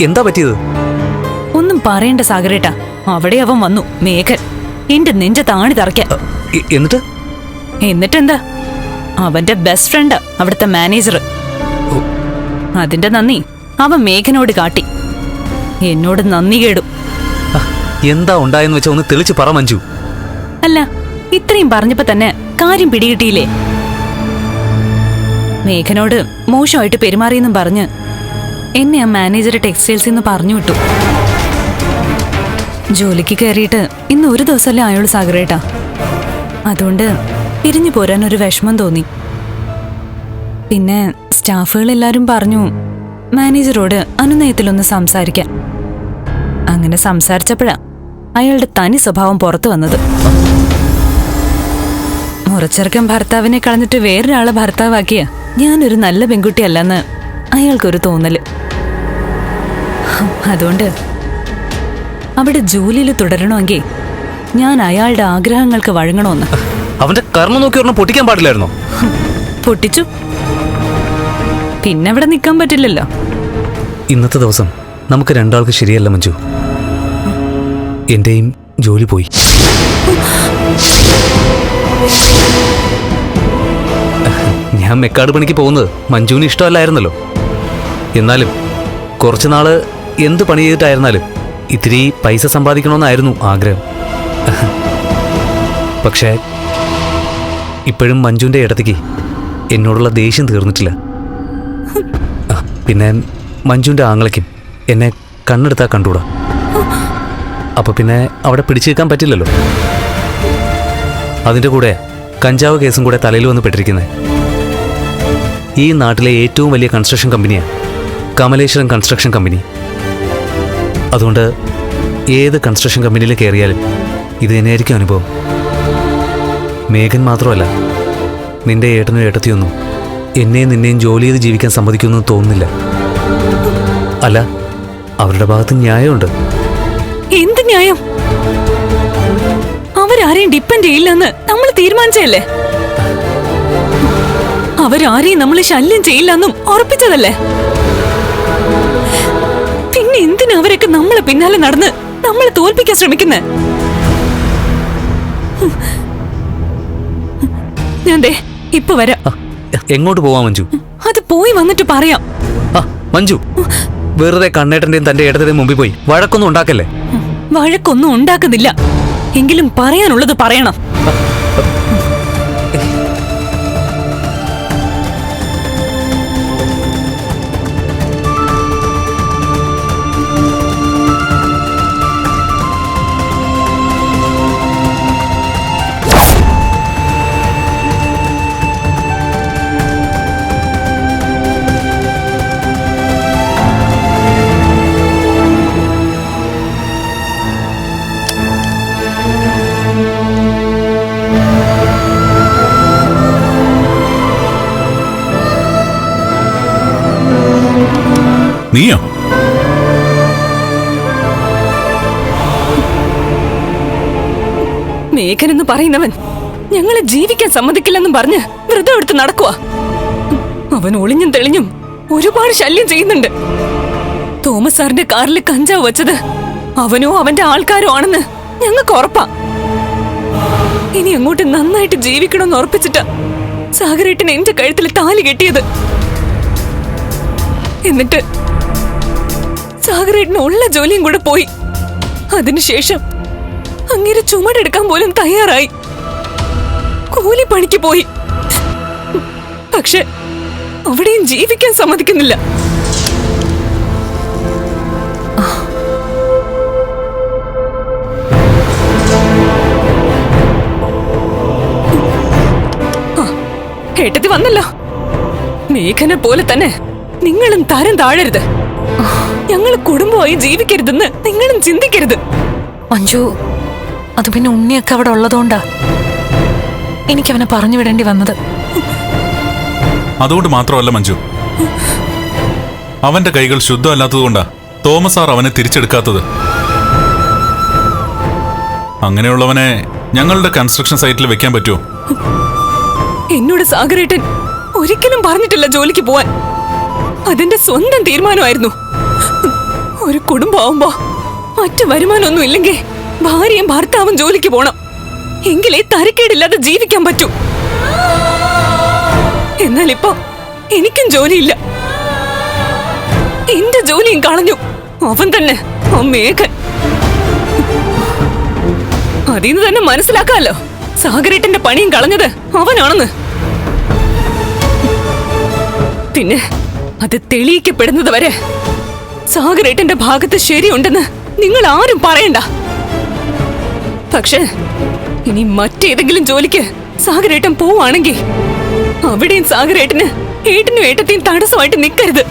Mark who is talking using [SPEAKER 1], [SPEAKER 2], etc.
[SPEAKER 1] എന്താ പറ്റിയത്?
[SPEAKER 2] ഒന്നും പറയണ്ട സാഗരേട്ടാ. അവിടെ അവൻ വന്നു മേഘൻ. എന്റെ നെഞ്ച താണി തറയ്ക്കാൻ.
[SPEAKER 1] എന്നിട്ട്?
[SPEAKER 2] എന്നിട്ടെന്താ? അവന്റെ ബെസ്റ്റ് ഫ്രണ്ട് അവിടുത്തെ മാനേജർ അതിന്റെ നന്ദി അവൻ മേഘനോട് കാട്ടി. എന്നോട് നന്ദി കേടും
[SPEAKER 1] എന്താ ഉണ്ടായെന്ന് വെച്ചാ ഒന്ന് തെളിച്ച് പറ മഞ്ജു.
[SPEAKER 2] അല്ല ഇത്രയും പറഞ്ഞപ്പോ തന്നെ കാര്യം പിടികിട്ടിയില്ലേ? മേഘനോട് മോശമായിട്ട് പെരുമാറിയെന്നും പറഞ്ഞ് എന്നെ ആ മാനേജർ ടെക്സ്റ്റൈൽസിൽ നിന്ന് പറഞ്ഞു വിട്ടു. ജോലിക്ക് കയറിയിട്ട് ഇന്ന് ഒരു ദിവസമല്ലേ ആയോളൂ സാഗരേട്ടാ. അതുകൊണ്ട് പിരിഞ്ഞു പോരാൻ ഒരു വിഷമം തോന്നി. പിന്നെ സ്റ്റാഫുകൾ എല്ലാരും പറഞ്ഞു മാനേജറോട് അനുനയത്തിലൊന്ന് സംസാരിക്കാൻ അങ്ങനെ സംസാരിച്ചപ്പോഴാ അയാളുടെ തനി സ്വഭാവം പുറത്തു വന്നത്. മുറച്ചെറുക്കൻ ഭർത്താവിനെ കളഞ്ഞിട്ട് വേറൊരാളെ ഭർത്താവാക്കിയ ഞാനൊരു നല്ല പെൺകുട്ടിയല്ലെന്ന് അയാൾക്കൊരു തോന്നൽ അതുകൊണ്ട് അവിടെ ജോലിയിൽ തുടരണമെങ്കിൽ ഞാൻ അയാളുടെ ആഗ്രഹങ്ങൾക്ക് വഴങ്ങണമെന്ന്.
[SPEAKER 1] അവന്റെ കർമ്മം നോക്കി ഒരെണ്ണം പൊട്ടിക്കാൻ പാടില്ലായിരുന്നോ?
[SPEAKER 2] പൊട്ടിച്ചു. പിന്നെ അവിടെ നിൽക്കാൻ പറ്റില്ലല്ലോ.
[SPEAKER 1] ഇന്നത്തെ ദിവസം നമുക്ക് രണ്ടാൾക്ക് ശരിയല്ല മഞ്ജു. എന്റെയും ജോലി പോയി. ഞാൻ മെക്കാട് പണിക്ക് പോകുന്നത് മഞ്ജുവിന് ഇഷ്ടമല്ലായിരുന്നല്ലോ. എന്നാലും കുറച്ചു നാൾ എന്ത് പണി ചെയ്തിട്ടായിരുന്നാലും ഇത്തിരി പൈസ സമ്പാദിക്കണമെന്നായിരുന്നു ആഗ്രഹം. പക്ഷേ ഇപ്പോഴും മഞ്ജുവിന്റെ ഇടത്തേക്ക് എന്നോടുള്ള ദേഷ്യം തീർന്നിട്ടില്ല. പിന്നെ മഞ്ജുവിന്റെ ആങ്ങളയ്ക്കും എന്നെ കണ്ണെടുത്താൽ കണ്ടുകൂടാ? അപ്പൊ പിന്നെ അവിടെ പിടിച്ചു നിൽക്കാൻ പറ്റില്ലല്ലോ? അതിന്റെ കൂടെ കഞ്ചാവ് കേസും കൂടെ തലയിൽ വന്ന് പെട്ടിരിക്കുന്നത് ഈ നാട്ടിലെ ഏറ്റവും വലിയ കൺസ്ട്രക്ഷൻ കമ്പനിയാണ് കമലേശ്വരം കൺസ്ട്രക്ഷൻ കമ്പനി അതുകൊണ്ട് ഏത് കൺസ്ട്രക്ഷൻ കമ്പനിയിൽ കയറിയാലും ഇത് തന്നെയായിരിക്കും അനുഭവം. മേഘൻ മാത്രമല്ല നിന്റെ ഏട്ടനും ഏട്ടത്തിയൊന്നും എന്നെയും നിന്നെയും ജോലി ചെയ്ത് ജീവിക്കാൻ സമ്മതിക്കുമെന്ന് തോന്നുന്നില്ല. അല്ല അവരുടെ ഭാഗത്ത് ന്യായമുണ്ട്.
[SPEAKER 2] എന്ത് ന്യായം? അവരാരെയും ഡിപ്പെൻഡ് ചെയ്യില്ലെന്ന് നമ്മൾ തീരുമാനിച്ചല്ലേ അവരാരെയും നമ്മൾ ശല്യം ചെയ്യില്ലെന്നും ഉറപ്പിച്ചതല്ലേ? പിന്നെ എന്തിനാ അവരൊക്കെ നമ്മളെ പിന്നാലെ നടന്ന് നമ്മളെ തോൽപ്പിക്കാൻ ശ്രമിക്കുന്നേ? ഞാൻ ദേ ഇപ്പൊ വരാം.
[SPEAKER 1] എങ്ങോട്ട് പോവാ മഞ്ജു?
[SPEAKER 2] അത് പോയി വന്നിട്ട് പറയാം.
[SPEAKER 1] മഞ്ജു വെറുതെ കണ്ണേട്ടന്റെയും തന്റെ ഏട്ടത്തിന്റെ മുമ്പിൽ പോയി. വഴക്കൊന്നും ഉണ്ടാക്കല്ലേ?
[SPEAKER 2] വഴക്കൊന്നും ഉണ്ടാക്കുന്നില്ല. എങ്കിലും പറയാനുള്ളത് പറയണം.
[SPEAKER 3] നീയോ?
[SPEAKER 2] മേഘൻ എന്ന് പറയുന്നവൻ ഞങ്ങളെ ജീവിക്കാൻ സമ്മതിക്കില്ലെന്നും പറഞ്ഞ് വ്രതം എടുത്ത് നടക്കുക അവൻ ഒളിഞ്ഞും തെളിഞ്ഞും ഒരുപാട് ശല്യം ചെയ്യുന്നുണ്ട്. തോമസ് സാറിന്റെ കാറിൽ കഞ്ചാവ് വെച്ചത് അവനോ അവന്റെ ആൾക്കാരോ ആണെന്ന് ഞങ്ങൾക്ക് ഉറപ്പാ. ഇനി അങ്ങോട്ട് നന്നായിട്ട് ജീവിക്കണമെന്ന് ഉറപ്പിച്ചിട്ടാ സാഗരേട്ടൻ എന്റെ കഴുത്തിൽ താലി കെട്ടിയത്. എന്നിട്ട് സാഗരേട്ടന് ഉള്ള ജോലിയും കൂടെ പോയി. അതിനുശേഷം അങ്ങനെ ചുമടെടുക്കാൻ പോലും തയ്യാറായി. കൂലിപ്പണിക്ക് പോയി. പക്ഷെ അവിടെയും ജീവിക്കാൻ സമ്മതിക്കുന്നില്ല. കേട്ടത് വന്നല്ലോ. മേഘനെ പോലെ തന്നെ നിങ്ങളും തരം താഴരുത്. ഞങ്ങൾ കുടുംബമായി ജീവിക്കരുതെന്ന് നിങ്ങളും ചിന്തിക്കരുത്.
[SPEAKER 4] മഞ്ജു അത് പിന്നെ ഉണ്ണിയൊക്കെ അവിടെ ഉള്ളതുകൊണ്ടാ. എനിക്കവനെ പറഞ്ഞു വിടേണ്ടി വന്നത്.
[SPEAKER 3] അതുകൊണ്ട് മാത്രമല്ല മഞ്ജു. അവന്റെ കൈകൾ ശുദ്ധമല്ലാത്തതുകൊണ്ടാ തോമസ് ആർ അവനെ തിരിച്ചെടുക്കാത്തത്. അങ്ങനെയുള്ളവനെ ഞങ്ങളുടെ കൺസ്ട്രക്ഷൻ സൈറ്റിൽ വെക്കാൻ പറ്റുമോ?
[SPEAKER 2] എന്നോട് സാഗരേട്ടൻ ഒരിക്കലും പറഞ്ഞിട്ടില്ല ജോലിക്ക് പോവാൻ. അതിന്റെ സ്വന്തം തീരുമാനമായിരുന്നു. ഒരു കുടുംബമാവുമ്പോ മറ്റു വരുമാനമൊന്നും ഇല്ലെങ്കിൽ ഭാര്യയും ഭർത്താവും ജോലിക്ക് പോണം. എങ്കിലേ തരക്കേടില്ലാതെ ജീവിക്കാൻ പറ്റൂ. എന്നാൽ ഇപ്പൊ എനിക്കും ജോലിയില്ല. എന്റെ ജോലിയും കളഞ്ഞു. അവൻ തന്നെ ആ മേഘൻ അതിന്ന് തന്നെ മനസ്സിലാക്കാമല്ലോ സാഗരേട്ടന്റെ പണിയും കളഞ്ഞത് അവനാണെന്ന്. പിന്നെ അത് തെളിയിക്കപ്പെടുന്നത് വരെ സാഗരേട്ടന്റെ ഭാഗത്ത് ശരിയുണ്ടെന്ന് നിങ്ങൾ ആരും പറയണ്ട. പക്ഷേ ഇനി മറ്റേതെങ്കിലും ജോലിക്ക് സാഗരേട്ടൻ പോവാണെങ്കിൽ അവിടെയും സാഗരേട്ടന് ഏട്ടനും ഏട്ടത്തെയും തടസ്സമായിട്ട് നിൽക്കരുത്.